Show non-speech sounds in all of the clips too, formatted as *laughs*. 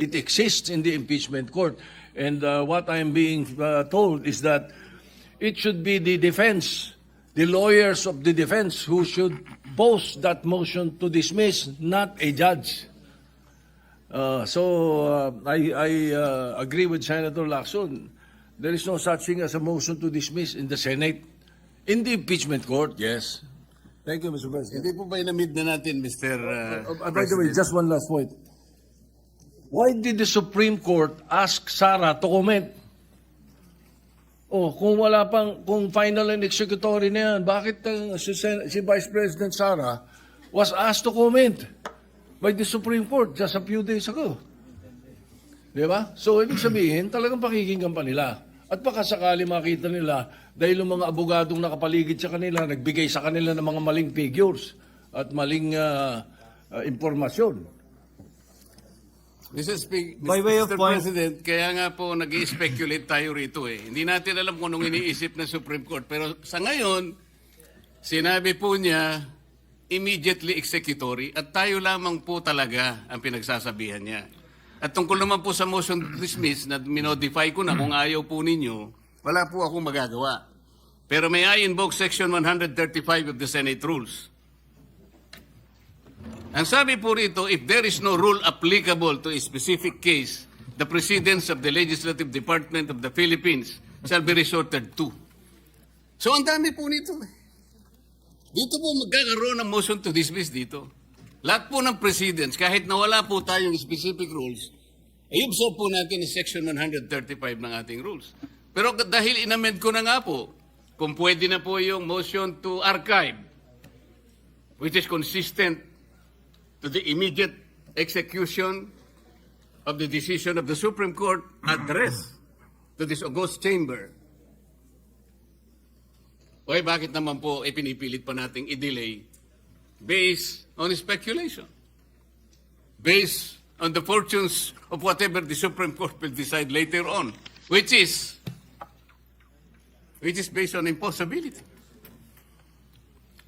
It exists in the impeachment court. And uh, what I'm being uh, told is that it should be the defense, the lawyers of the defense who should post that motion to dismiss, not a judge. Uh, so uh, I, I uh, agree with Senator Lacson. There is no such thing as a motion to dismiss in the Senate. In the impeachment court, yes. Thank you, Mr. President. Hindi po ba inamid na natin, Mr. Uh, Uh, by the way, just one last point. Why did the Supreme Court ask Sara to comment? Oh, kung wala pang, kung final and executory na yan, bakit uh, si, si Vice President Sara was asked to comment by the Supreme Court just a few days ago? Di ba? So, ibig sabihin, talagang pakikinggan pa nila. At baka sakali makita nila, dahil yung mga abogadong nakapaligid sa kanila, nagbigay sa kanila ng mga maling figures at maling ah, ah, impormasyon. Mr. Speak, By way of Mr. point- President, kaya nga po nag speculate tayo rito eh. Hindi natin alam kung anong iniisip ng Supreme Court. Pero sa ngayon, sinabi po niya, immediately executory at tayo lamang po talaga ang pinagsasabihan niya. At tungkol naman po sa motion to dismiss na minodify ko na kung ayaw po ninyo, wala po akong magagawa. Pero may I invoke Section 135 of the Senate Rules. Ang sabi po rito, if there is no rule applicable to a specific case, the precedence of the Legislative Department of the Philippines shall be resorted to. So ang dami po nito. Dito po magkakaroon ng motion to dismiss dito. Lahat po ng precedence, kahit na wala po tayong specific rules, ay observe po natin ang Section 135 ng ating rules. Pero dahil inamend ko na nga po, kung pwede na po yung motion to archive, which is consistent to the immediate execution of the decision of the Supreme Court addressed to this august chamber. Okay, bakit naman po eh, pinipilit pa nating i-delay based on speculation? Based on the fortunes of whatever the Supreme Court will decide later on, which is which is based on impossibility.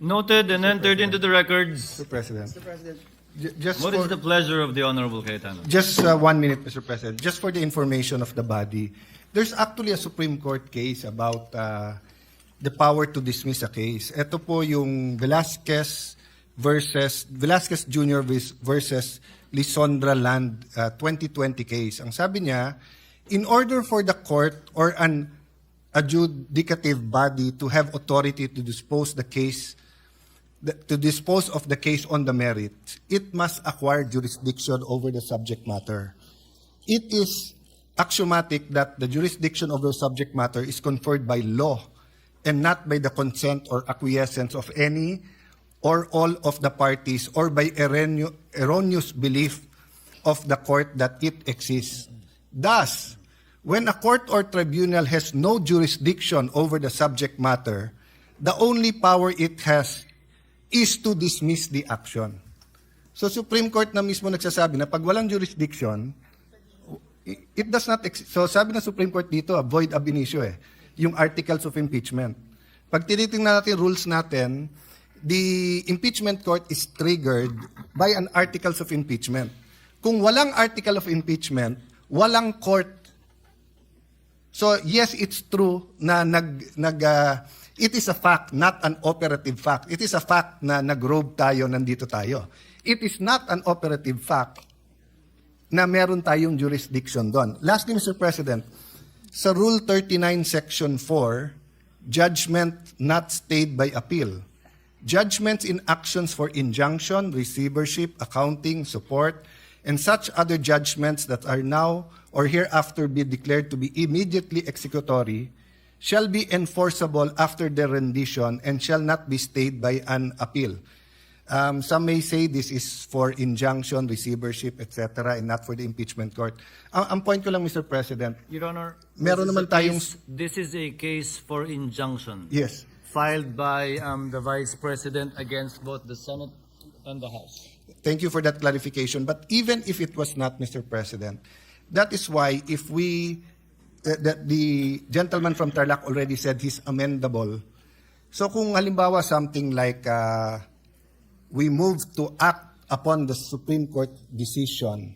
Noted and entered into the records. Mr. President. Ju- Just What for, is the pleasure of the Honorable Cayetano? just uh, one minute, Mr. President. Just for the information of the body, there's actually a Supreme Court case about uh, the power to dismiss a case. Ito po yung Velasquez versus Velasquez Jr. vis- versus Lisondra Land uh, 2020 case. Ang sabi niya, in order for the court or an adjudicative body to have authority to dispose the case to dispose of the case on the merits, it must acquire jurisdiction over the subject matter. It is axiomatic that the jurisdiction over the subject matter is conferred by law and not by the consent or acquiescence of any or all of the parties or by erroneous belief of the court that it exists. Thus, when a court or tribunal has no jurisdiction over the subject matter, the only power it has is to dismiss the action. So Supreme Court na mismo nagsasabi na pag walang jurisdiction, it does not exist. So sabi ng Supreme Court dito, ah, void ab initio eh, yung articles of impeachment. Pag tinitingnan natin rules natin, the impeachment court is triggered by an articles of impeachment. Kung walang article of impeachment, walang court So yes, it's true na nag nag ah, it is a fact, not an operative fact. It is a fact na nag-robe tayo, nandito tayo. It is not an operative fact na meron tayong jurisdiction doon. Lastly, Mr. President, sa Rule 39, Section 4, judgment not stayed by appeal. Judgments in actions for injunction, receivership, accounting, support, and such other judgments that are now or hereafter be declared to be immediately executory shall be enforceable after the rendition and shall not be stayed by an appeal. Um, some may say this is for injunction, receivership, etc., and not for the impeachment court. Ang, ang point ko lang, Mr. President, Your Honor, Meron this is naman a tayong- case- This is a case for injunction. yes, Filed by um, the Vice President against both the Senate and the House. Thank you for that clarification. But even if it was not, Mr. President, that is why if we, that the gentleman from Tarlac already said he's amendable. So kung halimbawa something like uh, we move to act upon the Supreme Court decision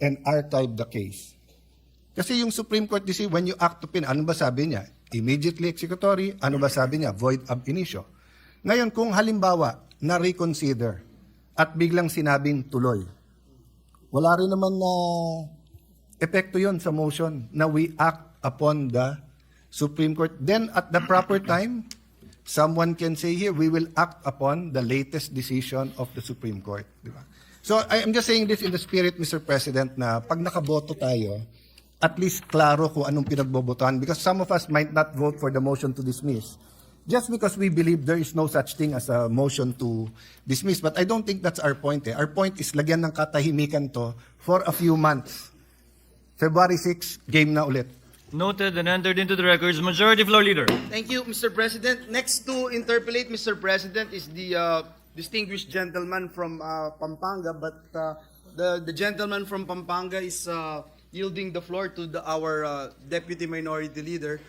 and archive the case. Kasi yung Supreme Court decision, when you act pin, ano ba sabi niya? Immediately executory, ano ba sabi niya? Void ab initio. Ngayon, kung halimbawa, na-reconsider at biglang sinabing tuloy, wala rin naman na epekto yon sa motion na we act upon the Supreme Court. Then at the proper time, someone can say here, we will act upon the latest decision of the Supreme Court. Di ba? So I am just saying this in the spirit, Mr. President, na pag nakaboto tayo, at least klaro kung anong pinagbobotohan because some of us might not vote for the motion to dismiss just because we believe there is no such thing as a motion to dismiss. But I don't think that's our point. Eh. Our point is lagyan ng katahimikan to for a few months. February 6, game na ulit. Noted and entered into the records. Majority Floor Leader. Thank you, Mr. President. Next to interpolate, Mr. President, is the uh, distinguished gentleman from uh, Pampanga, but uh, the, the gentleman from Pampanga is uh, yielding the floor to the, our uh, Deputy Minority Leader.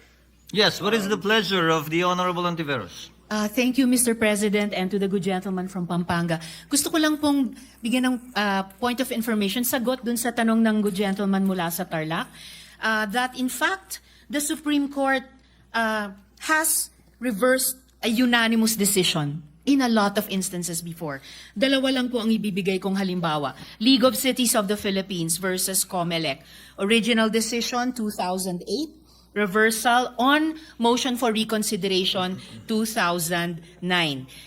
Yes, what is the pleasure of the Honorable Antiveros? Uh, thank you, Mr. President, and to the good gentleman from Pampanga. Gusto ko lang pong bigyan ng uh, point of information, sagot dun sa tanong ng good gentleman mula sa Tarlac, uh, that in fact, the Supreme Court uh, has reversed a unanimous decision in a lot of instances before. Dalawa lang po ang ibibigay kong halimbawa. League of Cities of the Philippines versus COMELEC. Original decision, 2008 reversal on motion for reconsideration 2009.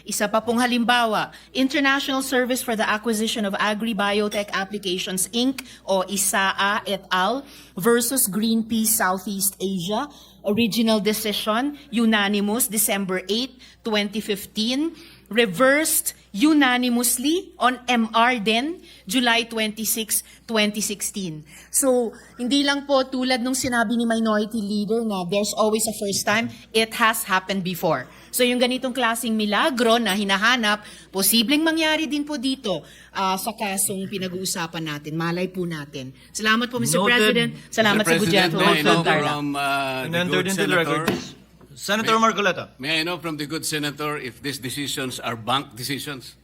Isa pa pong halimbawa, International Service for the Acquisition of Agri-Biotech Applications Inc. o ISAA et al. versus Greenpeace Southeast Asia. Original decision, unanimous, December 8, 2015. Reversed unanimously on MR din, July 26, 2016. So, hindi lang po tulad nung sinabi ni Minority Leader na there's always a first time, it has happened before. So, yung ganitong klaseng milagro na hinahanap, posibleng mangyari din po dito ah, sa kasong pinag-uusapan natin. Malay po natin. Salamat po, Mr. Noted. President. Salamat Mr. sa President, gentleman may I know from uh, the good the senator. Senator Marcoleta. may I know from the good senator if these decisions are bank decisions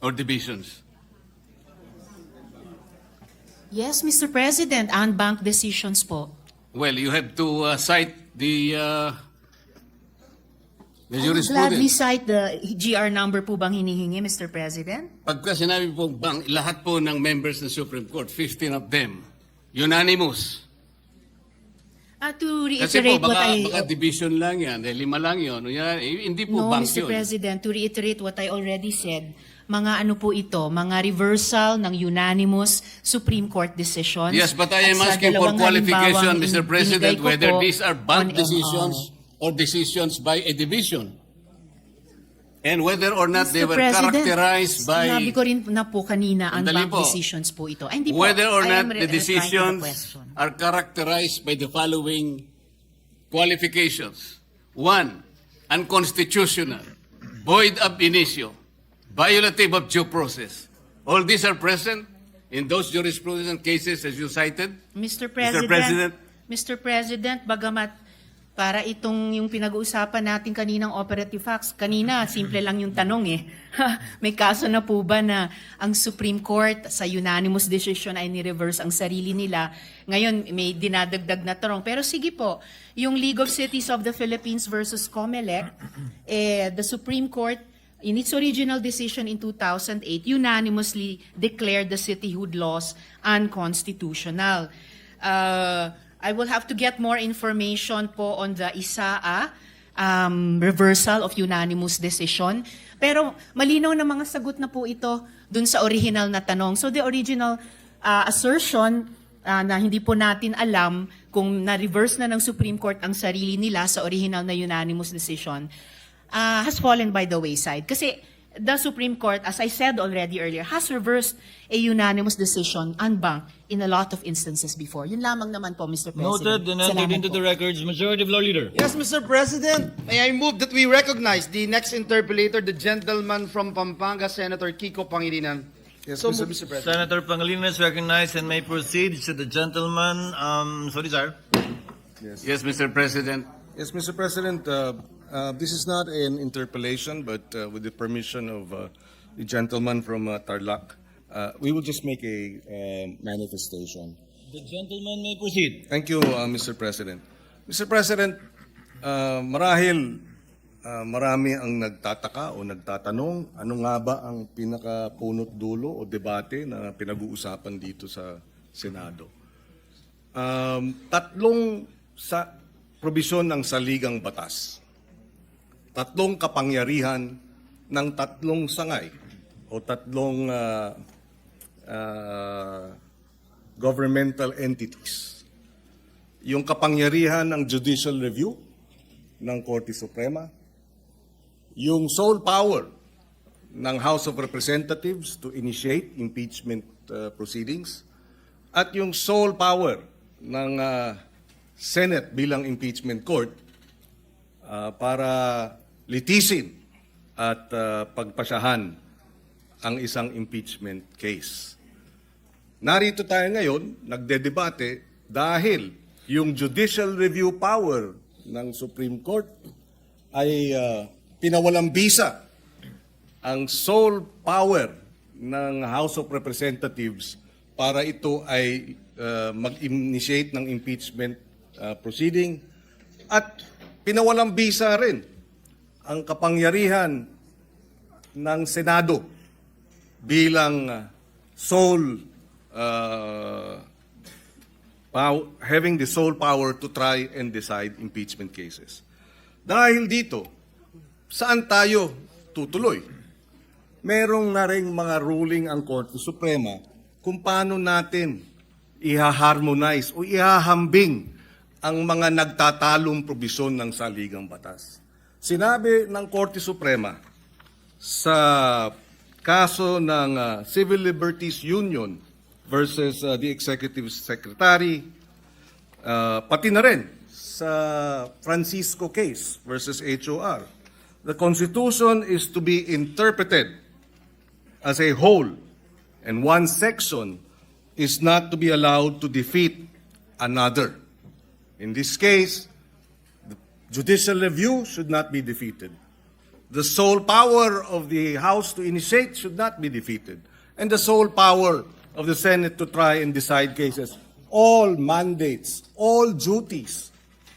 or divisions? Yes, Mr. President, unbanked decisions po. Well, you have to uh, cite the uh, the I will gladly jurisprudence. cite the GR number po bang hinihingi, Mr. President? Pagka sinabi po bank, lahat po ng members ng Supreme Court, 15 of them, unanimous. Uh, to Kasi po, reiterate what baka, I... baka division lang yan, eh, lima lang yun. Yan, eh, hindi po no, bank Mr. yun. President, to reiterate what I already said, mga ano po ito, mga reversal ng unanimous Supreme Court decisions. Yes, but I am At sa asking for dalawang qualification, halimbawang Mr. President, binigay ko whether po these are bank decisions or decisions by a division. And whether or not they Mr. were President, characterized by... Sinabi ko rin na po kanina ang bank po. decisions po ito. Ay, hindi po. whether or not the the decisions question. are characterized by the following qualifications. One, unconstitutional, void ab initio, violative of due process. All these are present in those jurisprudence cases as you cited. Mr. President, President. Mr. President, bagamat para itong yung pinag-uusapan natin kaninang operative facts, kanina simple lang yung tanong eh. *laughs* May kaso na po ba na ang Supreme Court sa unanimous decision ay ni-reverse ang sarili nila? Ngayon may dinadagdag na tanong. Pero sige po, yung League of Cities of the Philippines versus COMELEC, eh, the Supreme Court in its original decision in 2008, unanimously declared the cityhood laws unconstitutional. Uh, I will have to get more information po on the ISAA um, reversal of unanimous decision. Pero malinaw na mga sagot na po ito dun sa original na tanong. So the original uh, assertion uh, na hindi po natin alam kung na-reverse na ng Supreme Court ang sarili nila sa original na unanimous decision uh, has fallen by the wayside. Kasi the Supreme Court, as I said already earlier, has reversed a unanimous decision unbanked in a lot of instances before. Yun lamang naman po, Mr. President. Noted and entered into po. the records. Majority Floor Leader. Yes, Mr. President, may I move that we recognize the next interpolator, the gentleman from Pampanga, Senator Kiko Pangilinan. Yes, So Mr. Mr. President. Senator Pangilinan is recognized and may proceed to the gentleman. Um, sorry, sir. Yes, Mr. President. Yes, Mr. President, uh, uh, this is not an interpellation, but uh, with the permission of uh, the gentleman from uh, Tarlac, uh, we will just make a um, manifestation. The gentleman may proceed. Thank you, uh, Mr. President. Mr. President, uh, marahil uh, marami ang nagtataka o nagtatanong ano nga ba ang pinakapunot dulo o debate na pinag-uusapan dito sa Senado. Um, tatlong sa probisyon ng saligang batas. Tatlong kapangyarihan ng tatlong sangay o tatlong uh, uh, governmental entities yung kapangyarihan ng judicial review ng Korte Suprema, yung sole power ng House of Representatives to initiate impeachment uh, proceedings, at yung sole power ng uh, Senate bilang impeachment court uh, para litisin at uh, pagpasyahan ang isang impeachment case. Narito tayo ngayon, nagdedebate dahil yung judicial review power ng Supreme Court ay uh, pinawalang bisa ang sole power ng House of Representatives para ito ay uh, mag-initiate ng impeachment uh, proceeding at pinawalang bisa rin ang kapangyarihan ng Senado bilang uh, sole uh, pow- having the sole power to try and decide impeachment cases. Dahil dito, saan tayo tutuloy? Merong na ring mga ruling ang Korte Suprema kung paano natin iha-harmonize o ihahambing ang mga nagtatalong probisyon ng saligang batas. Sinabi ng Korte Suprema sa kaso ng uh, Civil Liberties Union versus uh, the Executive Secretary, uh, pati na rin sa Francisco case versus HOR. The Constitution is to be interpreted as a whole, and one section is not to be allowed to defeat another. In this case, the judicial review should not be defeated. The sole power of the House to initiate should not be defeated. And the sole power of the Senate to try and decide cases. All mandates, all duties,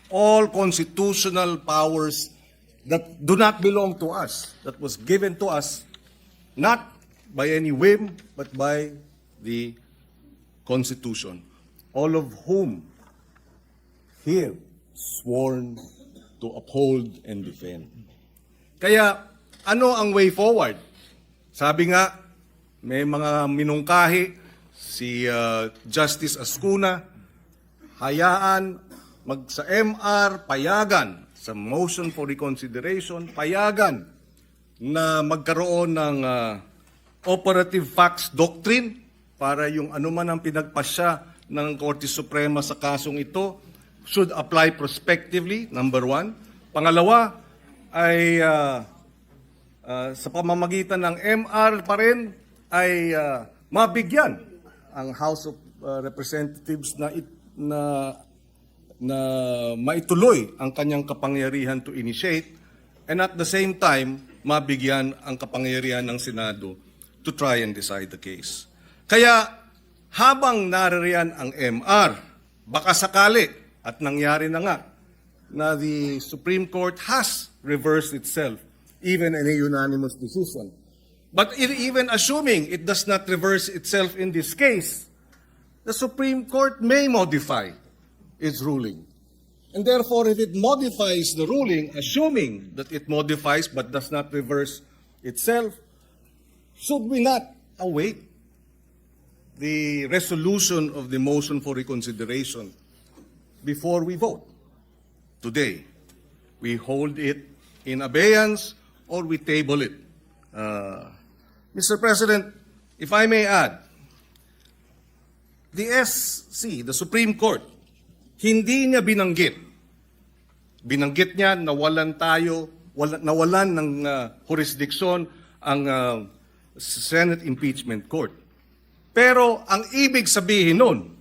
all constitutional powers that do not belong to us, that was given to us not by any whim, but by the Constitution, all of whom here sworn to uphold and defend. Kaya ano ang way forward? Sabi nga, may mga minungkahi si uh, Justice Ascuna, hayaan mag sa MR, payagan sa motion for reconsideration, payagan na magkaroon ng uh, operative facts doctrine para yung anuman ang pinagpasya ng Korte Suprema sa kasong ito should apply prospectively, number one. Pangalawa, ay uh, uh, sa pamamagitan ng MR pa rin ay uh, mabigyan ang House of uh, Representatives na it, na na maituloy ang kanyang kapangyarihan to initiate and at the same time mabigyan ang kapangyarihan ng Senado to try and decide the case. Kaya habang naririyan ang MR, baka sakali at nangyari na nga na the Supreme Court has reversed itself even in a unanimous decision. But even assuming it does not reverse itself in this case, the Supreme Court may modify its ruling. And therefore, if it modifies the ruling, assuming that it modifies but does not reverse itself, should we not await the resolution of the motion for reconsideration before we vote? Today, we hold it in abeyance or we table it. Uh, Mr. President, if I may add, the SC, the Supreme Court, hindi niya binanggit. Binanggit niya nawalan tayo, wala, nawalan ng uh, jurisdiksyon ang uh, Senate Impeachment Court. Pero ang ibig sabihin nun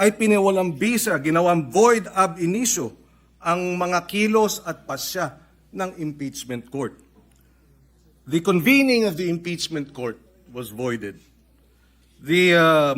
ay piniwalang bisa, ginawang void ab initio ang mga kilos at pasya ng impeachment court. The convening of the impeachment court was voided. The uh,